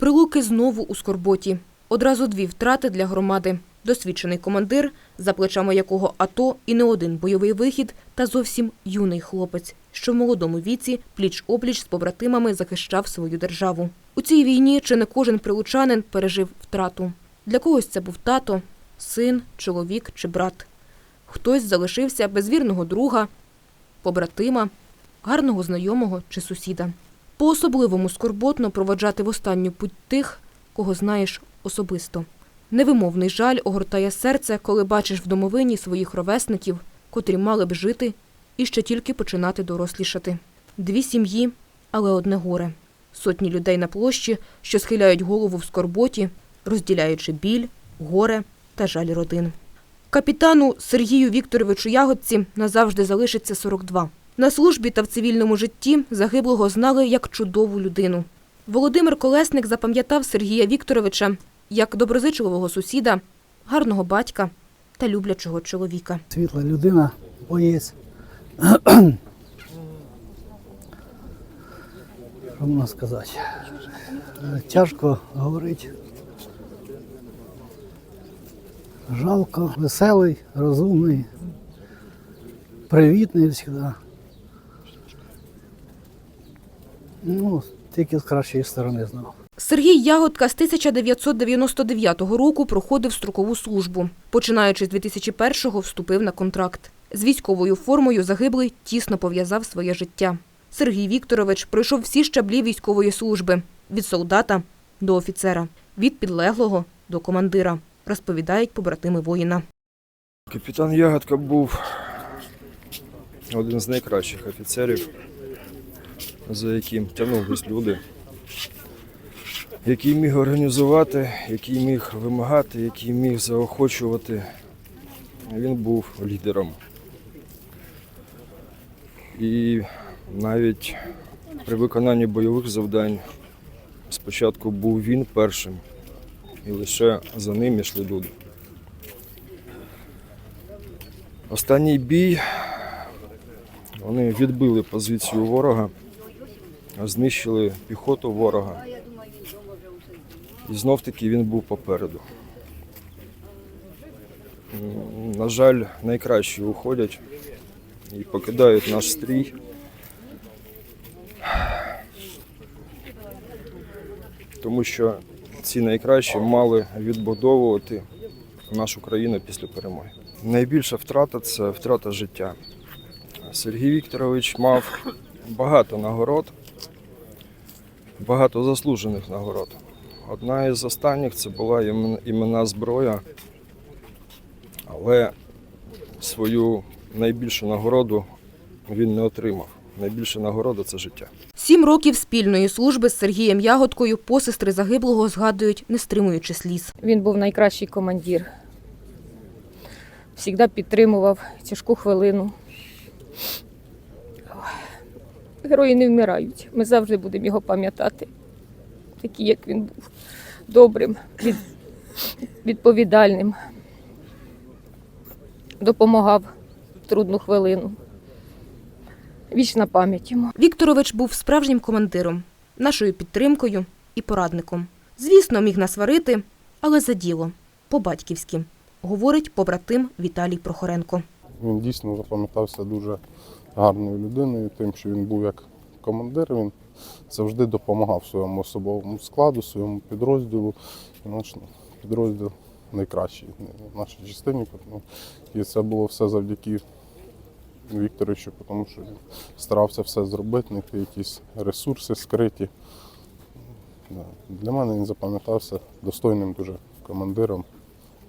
Прилуки знову у скорботі. Одразу дві втрати для громади. Досвідчений командир, за плечами якого АТО і не один бойовий вихід, та зовсім юний хлопець, що в молодому віці пліч-опліч з побратимами захищав свою державу. У цій війні чи не кожен прилучанин пережив втрату. Для когось це був тато, син, чоловік чи брат. Хтось залишився без вірного друга, побратима, гарного знайомого чи сусіда. По-особливому скорботно проводжати в останню путь тих, кого знаєш особисто. Невимовний жаль огортає серце, коли бачиш в домовині своїх ровесників, котрі мали б жити і ще тільки починати дорослішати. Дві сім'ї, але одне горе. Сотні людей на площі, що схиляють голову в скорботі, розділяючи біль, горе та жаль родин. Капітану Сергію Вікторовичу Ягодці назавжди залишиться 42. На службі та в цивільному житті загиблого знали як чудову людину. Володимир Колесник запам'ятав Сергія Вікторовича як доброзичливого сусіда, гарного батька та люблячого чоловіка. світла людина, боєць. Що можна сказати? Тяжко говорити. Жалко, веселий, розумний, привітний завжди. Ну, тільки з кращої сторони знав. Сергій Ягодка з 1999 року проходив строкову службу. Починаючи з 2001-го вступив на контракт. З військовою формою загиблий тісно пов'язав своє життя. Сергій Вікторович пройшов всі щаблі військової служби – від солдата до офіцера, від підлеглого до командира, розповідають побратими воїна. Капітан Ягодка був один з найкращих офіцерів, за яким тягнулись люди, який міг організувати, який міг вимагати, який міг заохочувати. Він був лідером. І навіть при виконанні бойових завдань спочатку був він першим, і лише за ним йшли люди. Останній бій вони відбили позицію ворога, знищили піхоту ворога. І знов таки він був попереду. На жаль, найкращі уходять і покидають наш стрій. Тому що ці найкращі мали відбудовувати нашу країну після перемоги. Найбільша втрата це втрата життя. Сергій Вікторович мав багато нагород, багато заслужених нагород. Одна із останніх це була імен- іменна зброя, але свою найбільшу нагороду він не отримав. Найбільша нагорода це життя. Сім років спільної служби з Сергієм Ягодкою посестри загиблого згадують, не стримуючи сліз. Він був найкращий командир. Всігда підтримував тяжку хвилину. Герої не вмирають. Ми завжди будемо його пам'ятати. Такий, як він був добрим, відповідальним. Допомагав в трудну хвилину. Вічна пам'ять йому. Вікторович був справжнім командиром, нашою підтримкою і порадником. Звісно, міг насварити, але за діло, по-батьківськи, говорить побратим Віталій Прохоренко. Він дійсно запам'ятався дуже гарною людиною, тим, що він був як командир, він завжди допомагав своєму особовому складу, своєму підрозділу. І наш підрозділ найкращий в нашій частині. І це було все завдяки Вікторовичу, тому що він старався все зробити, знайти якісь ресурси скриті. Для мене він запам'ятався достойним дуже командиром.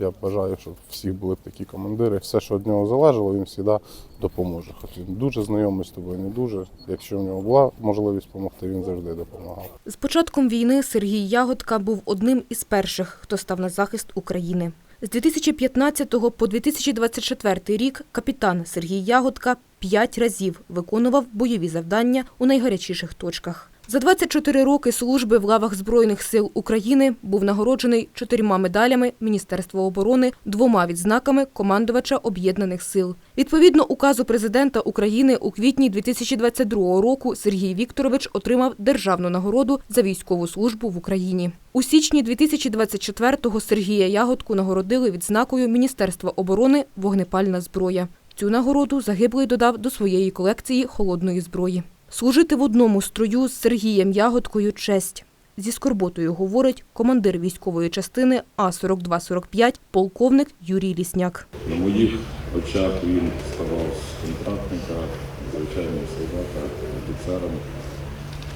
Я бажаю, щоб всіх були такі командири. Все, що від нього залежало, він завжди допоможе. Хоч він дуже знайомий з тобою, не дуже. Якщо в нього була можливість допомогти, він завжди допомагав. З початком війни Сергій Ягодка був одним із перших, хто став на захист України. З 2015 по 2024 рік капітан Сергій Ягодка п'ять разів виконував бойові завдання у найгарячіших точках. За 24 роки служби в лавах Збройних сил України був нагороджений чотирма медалями Міністерства оборони, двома відзнаками командувача Об'єднаних сил. Відповідно указу президента України у квітні 2022 року Сергій Вікторович отримав державну нагороду за військову службу в Україні. У січні 2024-го Сергія Ягодку нагородили відзнакою Міністерства оборони «Вогнепальна зброя». Цю нагороду загиблий додав до своєї колекції холодної зброї. Служити в одному строю з Сергієм Ягодкою – честь. Зі скорботою говорить командир військової частини А-4245 полковник Юрій Лісняк. На моїх очах він ставав з контрактника, звичайного солдата, офіцером.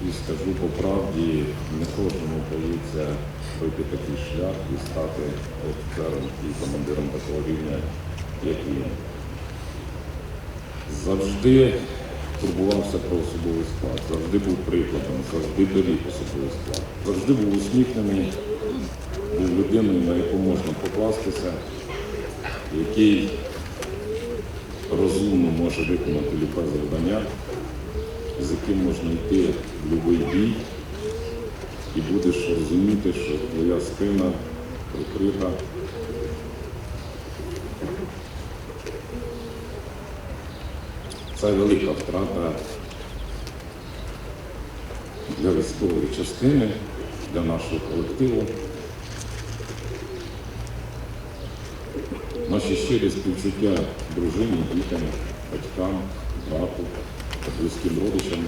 І скажу по правді, не кожному вдається пройти такий шлях і стати офіцером і командиром такого рівня, як він. Завжди турбувався про особовий склад, завжди був прикладом, завжди беріг особовий склад, завжди був усміхнений, був людиною, на яку можна покластися який розумно може виконати любе завдання, з яким можна йти в будь-який бій, і будеш розуміти, що твоя спина прикрита. Це велика втрата для військової частини, для нашого колективу. Наші щирі співчуття дружині, дітям, батькам, брату, близьким родичам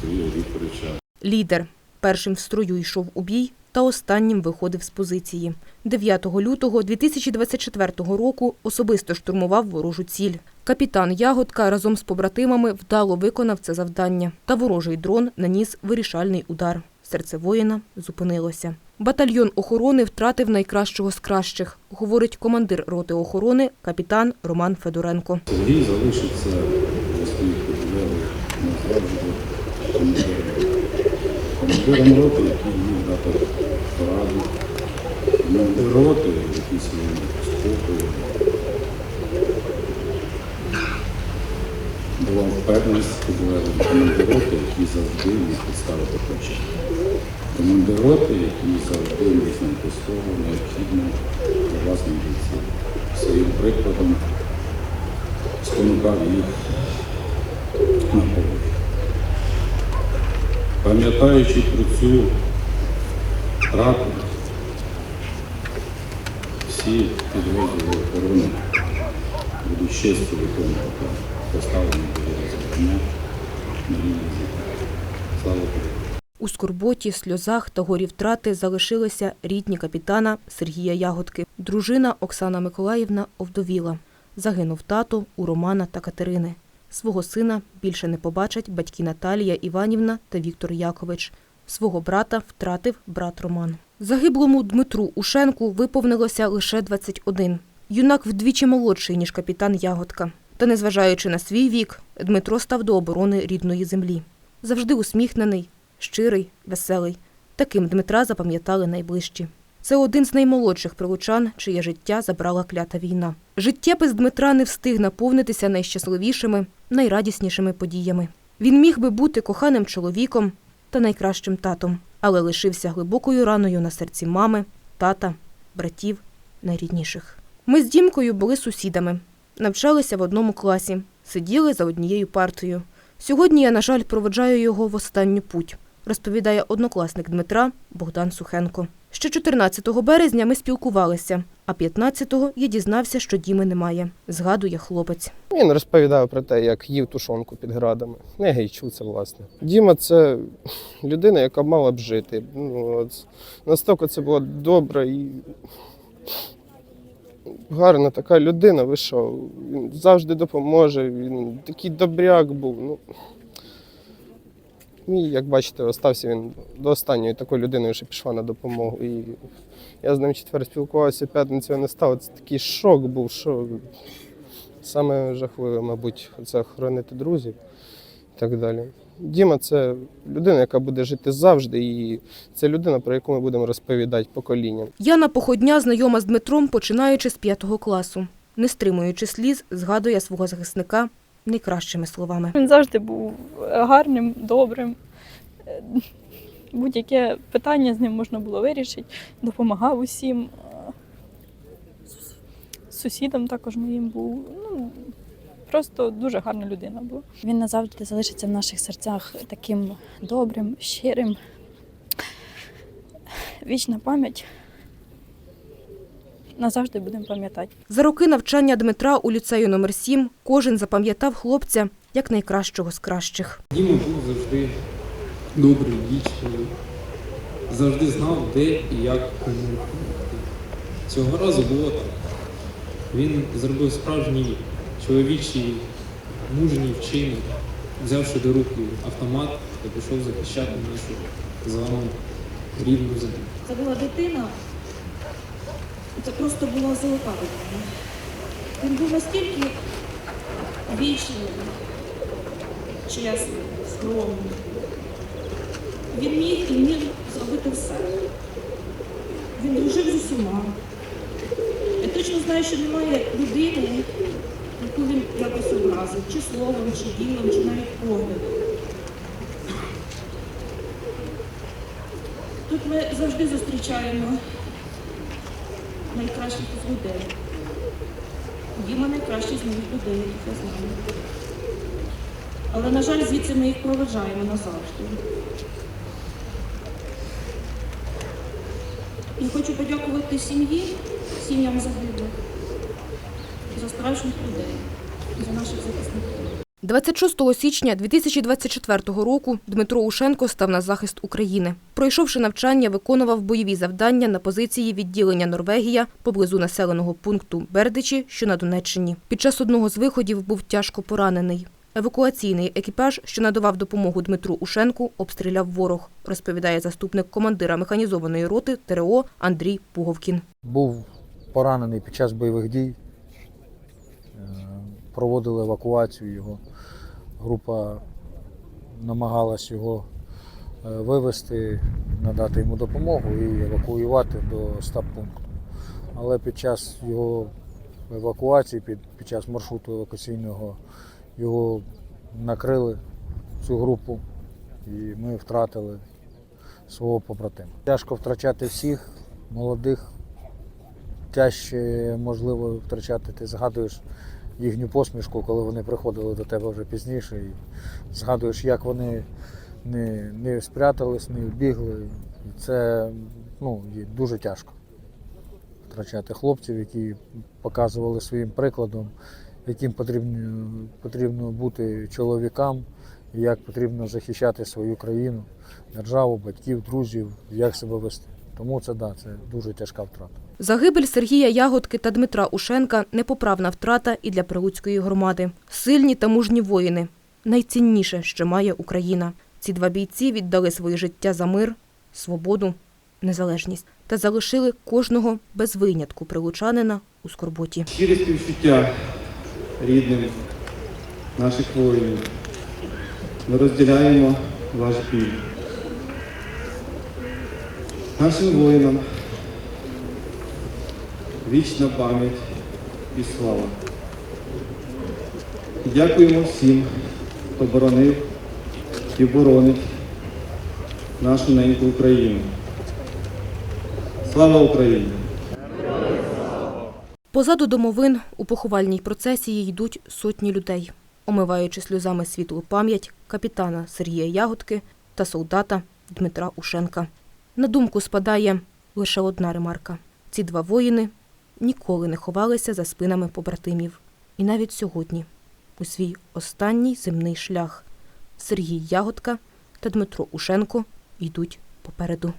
Сергія Вікторовича. Лідер. Першим в строю йшов у бій та останнім виходив з позиції. 9 лютого 2024 року особисто штурмував ворожу ціль. Капітан Ягодка разом з побратимами вдало виконав це завдання. Та ворожий дрон наніс вирішальний удар. Серце воїна зупинилося. Батальйон охорони втратив найкращого з кращих, говорить командир роти охорони капітан Роман Федоренко. Сергій залишиться командиром. Роти, який пораду, командир роти, своїм спокою була впевненість підлеглих. Командир роти, який завжди міг підставити плече. Командир роти, який завжди міг знайти слово необхідне для власних бійців. Своїм прикладом спонукав їх на подвиг. Пам'ятаючи про цю втрату, всі підрозділи охорони будуть чесно виконувати поставлені до завдання. Слава Україні! У скорботі, сльозах та горі втрати залишилися рідні капітана Сергія Ягодки. Дружина Оксана Миколаївна овдовіла. Загинув тато у Романа та Катерини. Свого сина більше не побачать батьки Наталія Іванівна та Віктор Якович. Свого брата втратив брат Роман. Загиблому Дмитру Ушенку виповнилося лише 21. Юнак вдвічі молодший, ніж капітан Ягодка. Та незважаючи на свій вік, Дмитро став до оборони рідної землі. Завжди усміхнений, щирий, веселий. Таким Дмитра запам'ятали найближчі. Це один з наймолодших прилучан, чиє життя забрала клята війна. Життя без Дмитра не встиг наповнитися найщасливішими, найрадіснішими подіями. Він міг би бути коханим чоловіком та найкращим татом, але лишився глибокою раною на серці мами, тата, братів, найрідніших. Ми з Дімкою були сусідами, навчалися в одному класі, сиділи за однією партою. Сьогодні я, на жаль, проведжаю його в останню путь, розповідає однокласник Дмитра Богдан Сухенко. Ще 14 березня ми спілкувалися, а 15-го я дізнався, що Діми немає, згадує хлопець. Він розповідав про те, як їв тушонку під градами. Й чув це власне. Діма це людина, яка мала б жити. Ну, от, настільки це було добре і гарна така людина. Ви що? Він завжди допоможе. Він такий добряк був. Ну, і, як бачите, остався він до останньої такою людиною, що пішла на допомогу. І я з ним четвер спілкувався, п'ятницю не став. Це такий шок був, що Саме жахливе, мабуть, це охоронити друзів і так далі. Діма це людина, яка буде жити завжди, і це людина, про яку ми будемо розповідати поколінням. Яна Походня знайома з Дмитром, починаючи з п'ятого класу. Не стримуючи сліз, згадує свого захисника найкращими словами. Він завжди був гарним, добрим, е, будь-яке питання з ним можна було вирішити, допомагав усім. Е, Сусідом також моїм був. Ну, просто дуже гарна людина була. Він назавжди залишиться в наших серцях таким добрим, щирим. Вічна пам'ять. Назавжди будемо пам'ятати. За роки навчання Дмитра у ліцею номер 7 кожен запам'ятав хлопця як найкращого з кращих. Діма був завжди добрий, вічний, завжди знав, де і як кому. Цього разу було так. Він зробив справжній чоловічий мужній вчинок, взявши до руки автомат та пішов захищати нашу з вами рідну землю. Це була дитина, це просто була золота дитина. Він був настільки вічним, чесним, скромним. Він міг і вмів зробити все. Він дружив з усіма. Я точно знаю, що немає людини, яку він якось образив, чи словом, чи ділом, чи навіть поглядом. Тут ми завжди зустрічаємо найкращих із людей. Діма найкращий з моїх людей, яких я знаю. Але, на жаль, звідси ми їх проведжаємо назавжди. І хочу подякувати сім'ї, сім'ям загиблих, за справжніх людей, за наших захисників. 26 січня 2024 року Дмитро Ушенко став на захист України. Пройшовши навчання, виконував бойові завдання на позиції відділення Норвегія поблизу населеного пункту Бердичі, що на Донеччині. Під час одного з виходів був тяжко поранений. Евакуаційний екіпаж, що надавав допомогу Дмитру Ушенку, обстріляв ворог, розповідає заступник командира механізованої роти ТРО Андрій Пуговкін. Був поранений під час бойових дій. Е, Проводили евакуацію його. Група намагалась його е, вивезти, надати йому допомогу і евакуювати до стаб-пункту. Але під час його евакуації, під, під час маршруту евакуаційного, його накрили цю групу і ми втратили свого побратима. Тяжко втрачати всіх молодих, тяжче можливо втрачати. Ти згадуєш їхню посмішку, коли вони приходили до тебе вже пізніше. І згадуєш, як вони не, не спрятались, не вбігли. І це ну, дуже тяжко втрачати хлопців, які показували своїм прикладом, яким потрібно, потрібно бути чоловікам, як потрібно захищати свою країну, державу, батьків, друзів, як себе вести. Тому це да, це дуже тяжка втрата. Загибель Сергія Ягодки та Дмитра Ушенка – непоправна втрата і для Прилуцької громади. Сильні та мужні воїни – найцінніше, що має Україна. Ці два бійці віддали своє життя за мир, свободу, незалежність та залишили кожного без винятку прилучанина у скорботі. Щире співчуття рідним наших воїнів. Ми розділяємо ваш біль. Нашим воїнам вічна пам'ять і слава. Дякуємо всім, хто боронив і боронить нашу неньку Україну. Слава Україні! Позаду домовин у поховальній процесії йдуть сотні людей, омиваючи сльозами світлу пам'ять капітана Сергія Ягодки та солдата Дмитра Ушенка. На думку спадає лише одна ремарка. Ці два воїни ніколи не ховалися за спинами побратимів. І навіть сьогодні, у свій останній земний шлях, Сергій Ягодка та Дмитро Ушенко йдуть попереду.